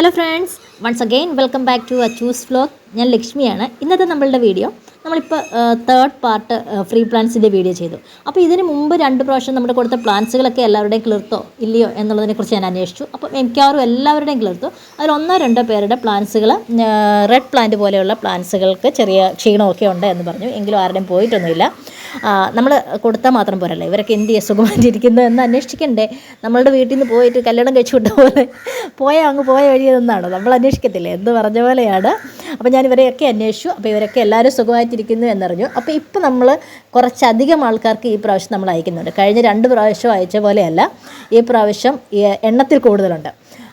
Hello friends once again welcome back to Achu's vlog ഞാൻ ലക്ഷ്മിയാണ്. ഇന്നത്തെ നമ്മളുടെ വീഡിയോ നമ്മളിപ്പോൾ തേർഡ് പാർട്ട് ഫ്രീ പ്ലാൻസിന്റെ വീഡിയോ ചെയ്തു. അപ്പോൾ ഇതിന് മുമ്പ് രണ്ട് പ്രാവശ്യം നമ്മുടെ കൊടുത്ത പ്ലാൻസുകളൊക്കെ എല്ലാവരുടെയും കിളിർത്തോ ഇല്ലയോ എന്നുള്ളതിനെക്കുറിച്ച് ഞാൻ അന്വേഷിച്ചു. അപ്പോൾ മിക്കവാറും എല്ലാവരുടെയും കിളിർത്തു. അതിൽ ഒന്നോ രണ്ടോ പേരുടെ പ്ലാൻസുകൾ റെഡ് പ്ലാന്റ് പോലെയുള്ള പ്ലാൻസുകൾക്ക് ചെറിയ ക്ഷീണമൊക്കെ ഉണ്ട് എന്ന് പറഞ്ഞു. എങ്കിലും ആരുടെയും പോയിട്ടൊന്നുമില്ല. നമ്മൾ കൊടുത്താൽ മാത്രം പോരല്ലോ. ഇവരൊക്കെ എന്ത് ചെയ്യുക സുഖമായിട്ടിരിക്കുന്നു എന്ന് അന്വേഷിക്കണ്ടേ? നമ്മളുടെ വീട്ടിൽ നിന്ന് പോയിട്ട് കല്യാണം കഴിച്ചു വിട്ട പോലെ പോയാൽ അങ്ങ് പോയ വഴി എന്നാണ് നമ്മൾ അന്വേഷിക്കത്തില്ലേ? എന്ന് പറഞ്ഞ പോലെയാണ്. അപ്പോൾ ഞാൻ ഇവരെയൊക്കെ അന്വേഷിച്ചു. അപ്പോൾ ഇവരൊക്കെ എല്ലാവരും സുഖമായിട്ടിരിക്കുന്നു എന്നറിഞ്ഞു. അപ്പോൾ ഇപ്പോൾ നമ്മൾ കുറച്ചധികം ആൾക്കാർക്ക് ഈ പ്രാവശ്യം നമ്മൾ അയക്കുന്നുണ്ട്. കഴിഞ്ഞ രണ്ട് പ്രാവശ്യം അയച്ച പോലെയല്ല. ഈ പ്രാവശ്യം എണ്ണത്തിൽ കൂടുതലുണ്ട്.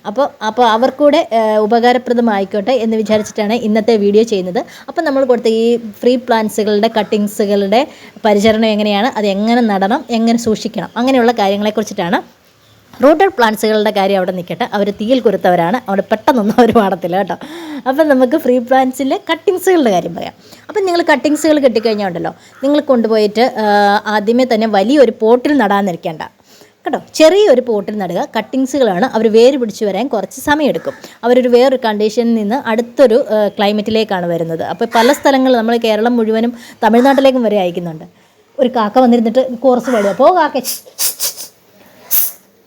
അപ്പോൾ അപ്പോൾ അവർക്കൂടെ ഉപകാരപ്രദമായിക്കോട്ടെ എന്ന് വിചാരിച്ചിട്ടാണ് ഇന്നത്തെ വീഡിയോ ചെയ്യുന്നത്. അപ്പോൾ നമ്മൾ കൊടുത്ത ഈ ഫ്രീ പ്ലാന്റ്സുകളുടെ കട്ടിങ്സുകളുടെ പരിചരണം എങ്ങനെയാണ് അത് എങ്ങനെ നടണം എങ്ങനെ സൂക്ഷിക്കണം അങ്ങനെയുള്ള കാര്യങ്ങളെക്കുറിച്ചിട്ടാണ് റൂട്ടഡ് പ്ലാന്റ്സുകളുടെ കാര്യം അവിടെ നിൽക്കട്ടെ അവർ തീയിൽ കുരുത്തവരാണ്. അവിടെ പെട്ടെന്നൊന്നും അവർ പാടത്തില്ല കേട്ടോ. അപ്പം നമുക്ക് ഫ്രീ പ്ലാന്റ്സിലെ കട്ടിങ്സുകളുടെ കാര്യം പറയാം. അപ്പം നിങ്ങൾ കട്ടിങ്സുകൾ കിട്ടിക്കഴിഞ്ഞാൽ ഉണ്ടല്ലോ നിങ്ങൾ കൊണ്ടുപോയിട്ട് ആദ്യമേ തന്നെ വലിയൊരു പോട്ടിൽ നടാന്നിരിക്കേണ്ട കേട്ടോ. ചെറിയൊരു പോട്ടിൽ നടുക. കട്ടിങ്സുകളാണ് അവർ വേര് പിടിച്ചു വരാൻ കുറച്ച് സമയമെടുക്കും. അവരൊരു വേറൊരു കണ്ടീഷനിൽ നിന്ന് അടുത്തൊരു ക്ലൈമറ്റിലേക്കാണ് വരുന്നത്. അപ്പോൾ പല സ്ഥലങ്ങളിൽ നമ്മൾ കേരളം മുഴുവനും തമിഴ്നാട്ടിലേക്കും വരെ അയക്കുന്നുണ്ട്. ഒരു കാക്ക വന്നിരുന്നിട്ട് കോർസ് പാടുക അപ്പോൾ കാക്ക.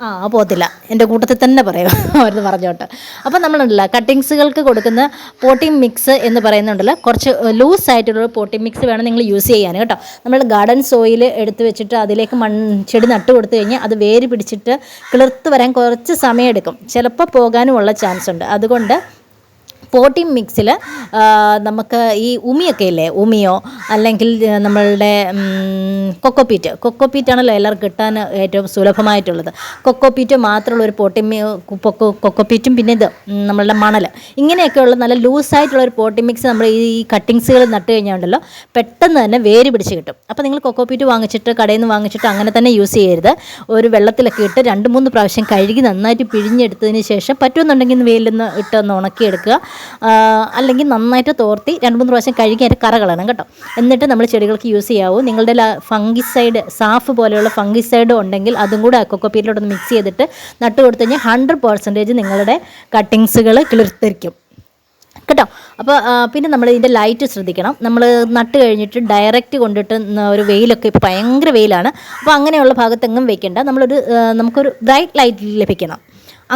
ആ പോത്തില്ല എന്റെ കൂട്ടത്തിൽ തന്നെ പറയും. അവരുന്ന് പറഞ്ഞോട്ട്. അപ്പോൾ നമ്മളുണ്ടല്ലോ കട്ടിങ്സുകൾക്ക് കൊടുക്കുന്ന പോട്ടിംഗ് മിക്സ് എന്ന് പറയുന്നുണ്ടല്ലോ. കുറച്ച് ലൂസ് ആയിട്ടുള്ള പോട്ടിംഗ് മിക്സ് വേണം നിങ്ങൾ യൂസ് ചെയ്യാൻ കേട്ടോ. നമ്മൾ ഗാർഡൻ സോയിൽ എടുത്ത് വെച്ചിട്ട് അതിലേക്ക് മൺ ചെടി നട്ട് കൊടുത്തു കഴിഞ്ഞാൽ അത് വേര് പിടിച്ചിട്ട് കിളിർത്ത് വരാൻ കുറച്ച് സമയമെടുക്കും. ചിലപ്പോൾ പോകാനുമുള്ള ചാൻസ് ഉണ്ട്. അതുകൊണ്ട് പോട്ടിംഗ് മിക്സിൽ നമുക്ക് ഈ ഉമിയൊക്കെ ഇല്ലേ? ഉമിയോ? അല്ലെങ്കിൽ നമ്മളുടെ കൊക്കോപ്പീറ്റ് കൊക്കോപ്പീറ്റാണല്ലോ എല്ലാവർക്കും കിട്ടാൻ ഏറ്റവും സുലഭമായിട്ടുള്ളത്. കൊക്കോപ്പീറ്റ് മാത്രമുള്ള ഒരു പോട്ടിംഗ് കൊക്കോപ്പീറ്റും പിന്നെ ഇത് നമ്മളുടെ മണൽ ഇങ്ങനെയൊക്കെയുള്ള നല്ല ലൂസായിട്ടുള്ള ഒരു പോട്ടിംഗ് മിക്സ് നമ്മൾ ഈ കട്ടിങ്സുകൾ നട്ട് കഴിഞ്ഞാൽ ഉണ്ടല്ലോ പെട്ടെന്ന് തന്നെ വേര് പിടിച്ച് കിട്ടും. അപ്പോൾ നിങ്ങൾ കൊക്കോപ്പീറ്റ് വാങ്ങിച്ചിട്ട് കടയിൽ നിന്ന് വാങ്ങിച്ചിട്ട് അങ്ങനെ തന്നെ യൂസ് ചെയ്യരുത്. ഒരു വെള്ളത്തിലൊക്കെ ഇട്ട് രണ്ട് മൂന്ന് പ്രാവശ്യം കഴുകി നന്നായിട്ട് പിഴിഞ്ഞെടുത്തതിന് ശേഷം പറ്റുമെന്നുണ്ടെങ്കിൽ വെയിലൊന്ന് ഇട്ടൊന്ന് ഉണക്കിയെടുക്കുക. അല്ലെങ്കിൽ നന്നായിട്ട് തോർത്തി രണ്ട് മൂന്ന് പ്രാവശ്യം കഴുകി അതിന്റെ കറ കളയണം കേട്ടോ. എന്നിട്ട് നമ്മൾ ചെടികൾക്ക് യൂസ് ചെയ്യാവൂ. നിങ്ങളുടെ ഫംഗിസൈഡ് സാഫ് പോലെയുള്ള ഫംഗിസൈഡ് ഉണ്ടെങ്കിൽ അതും കൂടെ കൊക്കോപ്പീറ്റിലോട്ടൊന്ന് മിക്സ് ചെയ്തിട്ട് നട്ട് കൊടുത്തു കഴിഞ്ഞാൽ ഹൺഡ്രഡ് പെർസെന്റേജ് നിങ്ങളുടെ കട്ടിങ്സുകൾ കിളിർത്തിരിക്കും കേട്ടോ? അപ്പോൾ പിന്നെ നമ്മൾ ഇതിന്റെ ലൈറ്റ് ശ്രദ്ധിക്കണം. നമ്മൾ നട്ട് കഴിഞ്ഞിട്ട് ഡയറക്റ്റ് കൊണ്ടിട്ട് ഒരു വെയിലൊക്കെ ഇപ്പോൾ ഭയങ്കര വെയിലാണ്. അപ്പോൾ അങ്ങനെയുള്ള ഭാഗത്തെങ്ങും വെക്കേണ്ട. നമ്മളൊരു നമുക്കൊരു ബ്രൈറ്റ് ലൈറ്റ് ലഭിക്കണം.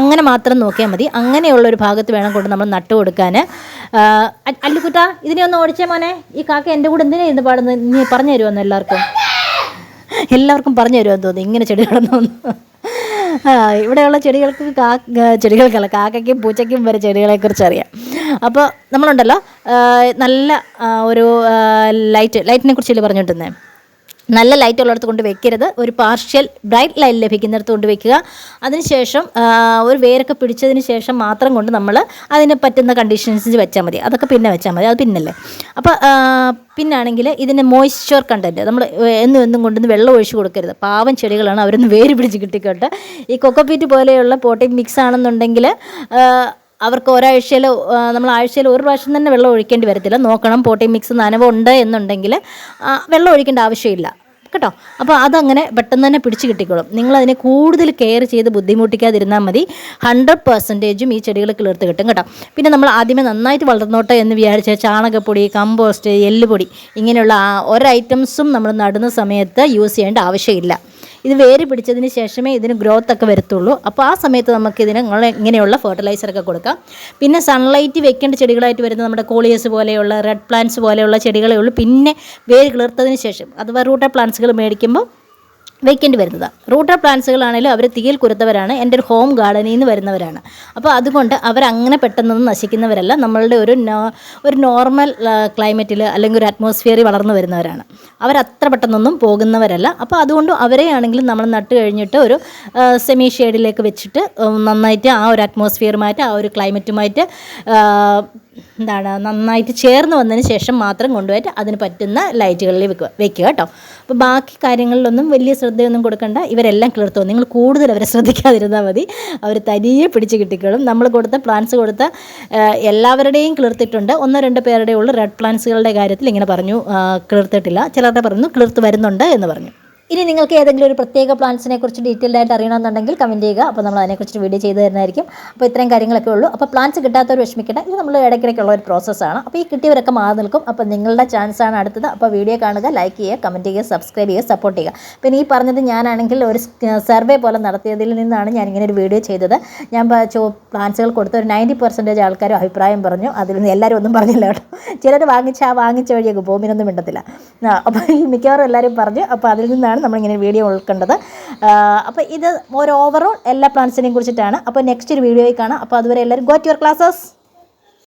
അങ്ങനെ മാത്രം നോക്കിയാൽ മതി. അങ്ങനെയുള്ള ഒരു ഭാഗത്ത് വേണം കൊണ്ട് നമ്മൾ നട്ടു കൊടുക്കാൻ അല്ലുക്കുട്ട ഇതിനെ ഒന്ന് ഓടിച്ചേ മോനെ. ഈ കാക്ക എന്റെ കൂടെ എന്തിനാ ഇന്ന് പാടുന്നത് നീ പറഞ്ഞു തരുമെന്ന് എല്ലാവർക്കും? എല്ലാവർക്കും പറഞ്ഞു തരുമെന്ന് തോന്നുന്നു. ഇങ്ങനെ ചെടികളൊന്നും ആ ഇവിടെയുള്ള ചെടികൾക്ക് കാ ചെടികൾക്കല്ല കാക്കയ്ക്കും പൂച്ചയ്ക്കും വരെ ചെടികളെക്കുറിച്ച് അറിയാം. അപ്പോൾ നമ്മളുണ്ടല്ലോ നല്ല ഒരു ലൈറ്റ് ലൈറ്റിനെ കുറിച്ചല്ലേ പറഞ്ഞിട്ടുന്നേ നല്ല ലൈറ്റ് ഉള്ളിടത്ത് കൊണ്ട് വെക്കരുത്. ഒരു പാർഷ്യൽ ബ്രൈറ്റ് ലൈറ്റ് ലഭിക്കുന്നിടത്ത് കൊണ്ട് വെക്കുക. അതിനുശേഷം ഒരു വേരൊക്കെ പിടിച്ചതിന് ശേഷം മാത്രം കൊണ്ട് നമ്മൾ അതിന് പറ്റുന്ന കണ്ടീഷൻസ് വെച്ചാൽ മതി. അതൊക്കെ പിന്നെ വെച്ചാൽ മതി. അത് പിന്നല്ലേ. അപ്പോൾ പിന്നാണെങ്കിൽ ഇതിന് മോയ്സ്ചർ കണ്ടന്റ് നമ്മൾ എന്നും എന്നും കൊണ്ടുവന്ന് വെള്ളം ഒഴിച്ച് കൊടുക്കരുത്. പാവം ചെടികളാണ് അവരൊന്ന് വേര് പിടിച്ച് കിട്ടിക്കോട്ടെ. ഈ കൊക്കോപ്പീറ്റ് പോലെയുള്ള പോട്ടിംഗ് മിക്സ് ആണെന്നുണ്ടെങ്കിൽ അവർക്ക് ഒരാഴ്ചയിൽ നമ്മൾ ആഴ്ചയിൽ ഒരു പ്രാവശ്യം തന്നെ വെള്ളം ഒഴിക്കേണ്ടി വരത്തില്ല. നോക്കണം പോട്ടിംഗ് മിക്സ് നനവുണ്ട് എന്നുണ്ടെങ്കിൽ വെള്ളം ഒഴിക്കേണ്ട ആവശ്യമില്ല. കേട്ടോ? അപ്പോൾ അതങ്ങനെ പെട്ടെന്ന് തന്നെ പിടിച്ച് കിട്ടിക്കോളും. നിങ്ങളതിനെ കൂടുതൽ കെയർ ചെയ്ത് ബുദ്ധിമുട്ടിക്കാതിരുന്നാൽ മതി. ഹൺഡ്രഡ് പെർസെന്റേജും ഈ ചെടികൾ കിളിർത്ത് കിട്ടും കേട്ടോ. പിന്നെ നമ്മൾ ആദ്യമേ നന്നായിട്ട് വളർന്നോട്ടെ എന്ന് വിചാരിച്ച ചാണകപ്പൊടി കമ്പോസ്റ്റ് എല്ലുപൊടി ഇങ്ങനെയുള്ള ഓരോ ഐറ്റംസും നമ്മൾ നടുന്ന സമയത്ത് യൂസ് ചെയ്യേണ്ട ആവശ്യമില്ല. ഇത് വേര് പിടിച്ചതിന് ശേഷമേ ഇതിന് ഗ്രോത്ത് ഒക്കെ വരത്തുള്ളൂ. അപ്പോൾ ആ സമയത്ത് നമുക്ക് ഇതിന് ഇങ്ങനെ- ഇങ്ങനെയുള്ള ഫെർട്ടിലൈസറൊക്കെ കൊടുക്കാം. പിന്നെ സൺലൈറ്റ് വെക്കേണ്ട ചെടികളായിട്ട് വരുന്ന നമ്മുടെ കോളിയസ് പോലെയുള്ള റെഡ് പ്ലാന്റ്സ് പോലെയുള്ള ചെടികളേ ഉള്ളൂ. പിന്നെ വേര് കിളിർത്തതിന് ശേഷം അഥവാ റൂട്ടർ പ്ലാന്റ്സുകൾ മേടിക്കുമ്പോൾ വെക്കേണ്ടി വരുന്നത്. റൂട്ടർ പ്ലാന്റ്സുകളാണെങ്കിലും അവർ തീയിൽ കുരുത്തവരാണ്. എന്റെ ഒരു ഹോം ഗാർഡനിൽ നിന്ന് വരുന്നവരാണ്. അപ്പോൾ അതുകൊണ്ട് അവരങ്ങനെ പെട്ടെന്നൊന്നും നശിക്കുന്നവരല്ല. നമ്മളുടെ ഒരു ഒരു നോർമൽ ക്ലൈമറ്റിൽ അല്ലെങ്കിൽ ഒരു അറ്റ്മോസ്ഫിയറിൽ വളർന്നു വരുന്നവരാണ്. അവരത്ര പെട്ടെന്നൊന്നും പോകുന്നവരല്ല. അപ്പോൾ അതുകൊണ്ട് അവരെയാണെങ്കിലും നമ്മൾ നട്ട് കഴിഞ്ഞിട്ട് ഒരു സെമി ഷെയ്ഡിലേക്ക് വെച്ചിട്ട് നന്നായിട്ട് ആ ഒരു അറ്റ്മോസ്ഫിയറുമായിട്ട് ആ ഒരു ക്ലൈമറ്റുമായിട്ട് എന്താണ് നന്നായിട്ട് ചേർന്ന് വന്നതിന് ശേഷം മാത്രം കൊണ്ടുപോയിട്ട് അതിന് പറ്റുന്ന ലൈറ്റുകളിൽ വെക്കുക വെക്കുക കേട്ടോ. അപ്പോൾ ബാക്കി കാര്യങ്ങളിലൊന്നും വലിയ ശ്രദ്ധയൊന്നും കൊടുക്കണ്ട. ഇവരെല്ലാം കിളിർത്തോ നിങ്ങൾ കൂടുതൽ അവരെ ശ്രദ്ധിക്കാതിരുന്നാൽ മതി. അവർ തനിയെ പിടിച്ച് കിട്ടിക്കോളും. നമ്മൾ കൊടുത്ത പ്ലാന്റ്സ് കൊടുത്ത എല്ലാവരുടെയും കിളിർത്തിട്ടുണ്ട് ഒന്നോ രണ്ടോ പേരുടെ ഉള്ളൂ റെഡ് പ്ലാന്റ്സുകളുടെ കാര്യത്തിൽ ഇങ്ങനെ പറഞ്ഞു കിളിർത്തിട്ടില്ല ചിലരുടെ പറഞ്ഞു കിളിർത്ത് വരുന്നുണ്ട് എന്ന് പറഞ്ഞു. ഇനി നിങ്ങൾക്ക് ഏതെങ്കിലും ഒരു പ്രത്യേക പ്ലാൻസിനെ കുറിച്ച് ഡീറ്റെയിൽഡ് ആയിട്ട് അറിയണമെന്നുണ്ടെങ്കിൽ കമന്റ് ചെയ്യുക. അപ്പോൾ നമ്മൾ അതിനെക്കുറിച്ച് വീഡിയോ ചെയ്തു തരുന്നതായിരിക്കും. അപ്പോൾ ഇത്രയും കാര്യങ്ങളൊക്കെ ഉള്ളൂ. അപ്പോൾ പ്ലാൻസ് കിട്ടാത്തവർ വിഷമിക്കേണ്ട. ഇത് നമ്മൾ ഇടയ്ക്കിടയ്ക്കുള്ള ഒരു പ്രോസസ്സാണ് അപ്പോൾ ഈ കിട്ടിയവരൊക്കെ മാറി നിൽക്കും. അപ്പോൾ നിങ്ങളുടെ ചാൻസാണ് അടുത്തത്. അപ്പോൾ വീഡിയോ കാണുക ലൈക്ക് ചെയ്യുക കമന്റ് ചെയ്യുക സബ്സ്ക്രൈബ് ചെയ്യുക സപ്പോർട്ട് ചെയ്യുക. പിന്നെ ഈ പറഞ്ഞത് ഞാനാണെങ്കിൽ ഒരു സർവേ പോലെ നടത്തിയതിൽ നിന്നാണ് ഞാൻ ഇങ്ങനെ ഒരു വീഡിയോ ചെയ്തത്. ഞാൻ പ്ലാൻസുകൾ കൊടുത്ത ഒരു നയന്റി പെർസെന്റേജ് ആൾക്കാരും അഭിപ്രായം പറഞ്ഞു. അതിൽ നിന്ന് എല്ലാവരും ഒന്നും പറഞ്ഞില്ല കേട്ടോ. ചിലർ വാങ്ങിച്ച ആ വാങ്ങിച്ച വഴിയൊക്കെ പോകും. മിണ്ടത്തില്ല. അപ്പോൾ ഈ മിക്കവാറും എല്ലാവരും പറഞ്ഞു. അപ്പോൾ അതിൽ നിന്നാണ് നമ്മളിങ്ങനെ വീഡിയോ ഉൾക്കേണ്ടത്. അപ്പോൾ ഇത് ഒരു ഓവറോൾ എല്ലാ പ്ലാന്റ്സിനെയും കുറിച്ചിട്ടാണ്. അപ്പോൾ നെക്സ്റ്റ് ഒരു വീഡിയോയിൽ കാണാം. അപ്പോൾ അതുവരെ എല്ലാവരും ഗോ ടു യുവർ ക്ലാസ്സസ്